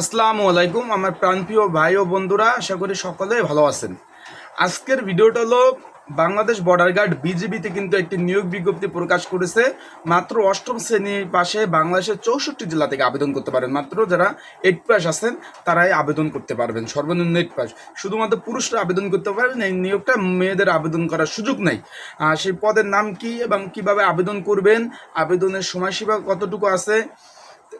আসসালামু আলাইকুম, আমার প্রাণপ্রিয় ভাই ও বন্ধুরা, আশা করি সকলেই ভালো আছেন। আজকের ভিডিওটা হলো, বাংলাদেশ বর্ডার গার্ড বিজিবিতে কিন্তু একটি নিয়োগ বিজ্ঞপ্তি প্রকাশ করেছে। মাত্র অষ্টম শ্রেণির পাশে বাংলাদেশের চৌষট্টি জেলা থেকে আবেদন করতে পারেন। মাত্র যারা এইট পাস আছেন, তারাই আবেদন করতে পারবেন, সর্বনিম্ন এইট পাস শুধুমাত্র পুরুষরা আবেদন করতে পারেন, এই নিয়োগটা মেয়েদের আবেদন করার সুযোগ নেই। সেই পদের নাম কি এবং কীভাবে আবেদন করবেন, আবেদনের সময়সীমা কতটুকু আছে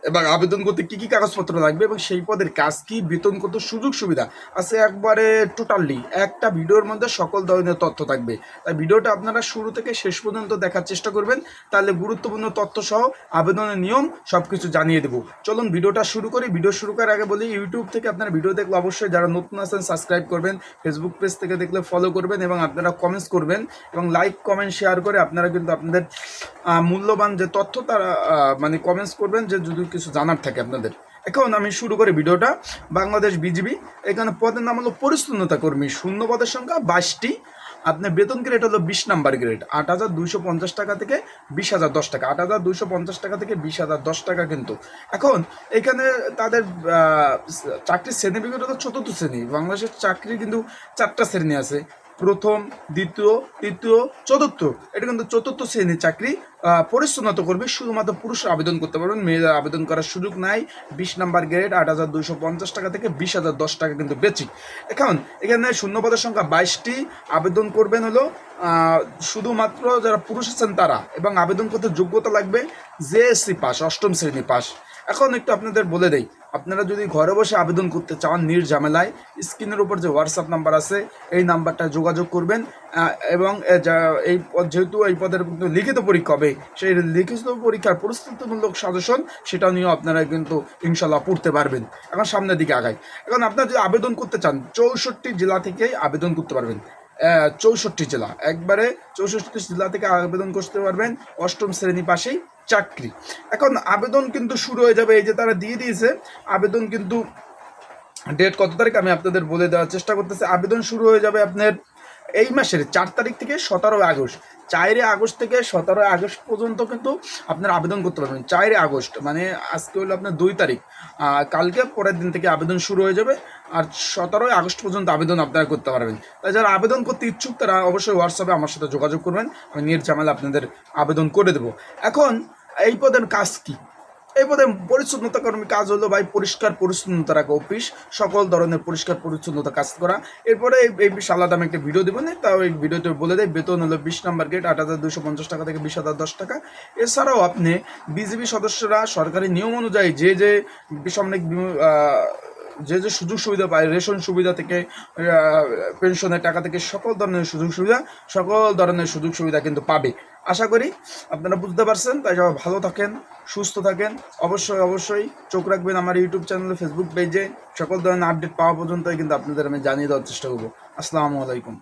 এবং আবেদন করতে কি কি কাগজপত্র লাগবে এবং সেই পদের কাজ কি বেতন কত, সুযোগ সুবিধা? আছে একবারে টোটালি একটা ভিডিওর মধ্যে সকল ধরনের তথ্য থাকবে। তাই ভিডিওটা আপনারা শুরু থেকে শেষ পর্যন্ত দেখার চেষ্টা করবেন, তাহলে গুরুত্বপূর্ণ তথ্য সহ আবেদনের নিয়ম সব কিছু জানিয়ে দেবো। চলুন ভিডিওটা শুরু করি। ভিডিও শুরু করার আগে বলি ইউটিউব থেকে আপনারা ভিডিও দেখলে অবশ্যই যারা নতুন আছেন সাবস্ক্রাইব করবেন ফেসবুক পেজ থেকে দেখলে ফলো করবেন এবং আপনারা কমেন্টস করবেন এবং লাইক কমেন্ট শেয়ার করে আপনারা কিন্তু আপনাদের মূল্যবান যে তথ্য তারা মানে কমেন্টস করবেন যে যদি কিছু জানার থাকে আপনাদের। এখন আমি শুরু করি ভিডিওটা। বাংলাদেশ বিজিবি, এখানে পদের নাম হলো পরিচ্ছন্নতা কর্মী, শূন্য পদের সংখ্যা বাইশটি। আপনার বেতন গ্রেড হলো বিশ নাম্বার গ্রেড আট হাজার দুইশো পঞ্চাশ টাকা থেকে বিশ হাজার দশ টাকা। আট হাজার দুইশো পঞ্চাশ টাকা থেকে বিশ হাজার দশ টাকা কিন্তু। এখন, এখানে তাদের চাকরির শ্রেণি বিগত চতুর্থ শ্রেণি। বাংলাদেশের চাকরি কিন্তু চারটা শ্রেণি আছে। প্রথম, দ্বিতীয়, তৃতীয়, চতুর্থ। এটা কিন্তু চতুর্থ শ্রেণির চাকরি। পরিচ্ছন্নতা করবে শুধুমাত্র পুরুষ আবেদন করতে পারবেন, মেয়েদের আবেদন করার সুযোগ নাই। বিশ নাম্বার গ্রেড, আট হাজার দুইশো পঞ্চাশ টাকা থেকে বিশ হাজার দশ টাকা কিন্তু বেচি এখন, এখানে শূন্যপদের সংখ্যা বাইশটি। আবেদন করবেন হলো শুধুমাত্র যারা পুরুষ আছেন তারা। এবং আবেদন করতে যোগ্যতা লাগবে জেএসসি পাস, অষ্টম শ্রেণি পাস। এখন একটু আপনাদের বলে দেই, আপনারা যদি ঘরে বসে আবেদন করতে চান নির্ঝামেলায় স্ক্রিনের উপর যে হোয়াটসঅ্যাপ নাম্বার আছে, এই নাম্বারটা যোগাযোগ করবেন এবং এই পদ- যেহেতু এই পদের কিন্তু লিখিত পরীক্ষা হবে, সেই লিখিত পরীক্ষার প্রস্তুতিমূলক সাজেশন সেটা নিয়েও আপনারা কিন্তু ইনশাল্লাহ পড়তে পারবেন। এখন সামনের দিকে আগায় এখন আপনারা যদি আবেদন করতে চান, চৌষট্টি জেলা থেকেই আবেদন করতে পারবেন। চৌষট্টি জেলা। একবারে চৌষট্টি জেলা থেকে আবেদন করতে পারবেন অষ্টম শ্রেণি পাশেই চাকরি। এখন আবেদন কিন্তু শুরু হয়ে যাবে, এই যে তারা দিয়ে দিয়েছে, আবেদন কিন্তু ডেট কত তারিখ আমি আপনাদের বলে দেওয়ার চেষ্টা করতেছি। আবেদন শুরু হয়ে যাবে আপনার এই মাসের চার তারিখ থেকে সতেরো আগস্ট। চারই আগস্ট থেকে সতেরোই আগস্ট পর্যন্ত কিন্তু আপনার আবেদন করতে পারবেন। চারই আগস্ট মানে আজকে হলো আপনার দুই তারিখ। কালকে পরের দিন থেকে আবেদন শুরু হয়ে যাবে। আর সতেরোই আগস্ট পর্যন্ত আবেদন আপনারা করতে পারবেন। তাই যারা আবেদন করতে ইচ্ছুক, তারা অবশ্যই হোয়াটসঅ্যাপে আমার সাথে যোগাযোগ করবেন। আমি নির্ঝামেলা আপনাদের আবেদন করে দেবো। এখন এই পদের কাজ কী? এই পদে পরিচ্ছন্নতা কর্মী কাজ হলো ভাই পরিষ্কার পরিচ্ছন্নতা রাখা অফিস সকল ধরনের পরিষ্কার পরিচ্ছন্নতা কাজ করা। এরপরে এই আলাদা আমি একটা ভিডিও দেবো না তাও এই ভিডিওতে বলে দেয় বেতন হলো বিশ নাম্বার গেট আট হাজার দুশো পঞ্চাশ টাকা থেকে বিশ হাজার দশ টাকা। এছাড়াও আপনি বিজেপি সদস্যরা সরকারি নিয়ম অনুযায়ী যে যে আহ, যে যে সুযোগ সুবিধা পায়, রেশন সুবিধা থেকে পেনশনের টাকা থেকে সকল ধরনের সুযোগ সুবিধা, সকল ধরনের সুযোগ সুবিধা কিন্তু পাবে। আশা করি আপনারা বুঝতে পারছেন। তাই সবাই ভালো থাকেন, সুস্থ থাকেন। অবশ্যই অবশ্যই চোখ রাখবেন আমার ইউটিউব চ্যানেল ফেসবুক পেজে সকল ধরনের আপডেট পাওয়া পর্যন্তই কিন্তু আপনাদের আমি জানিয়ে দেওয়ার চেষ্টা করব। আসসালামু আলাইকুম।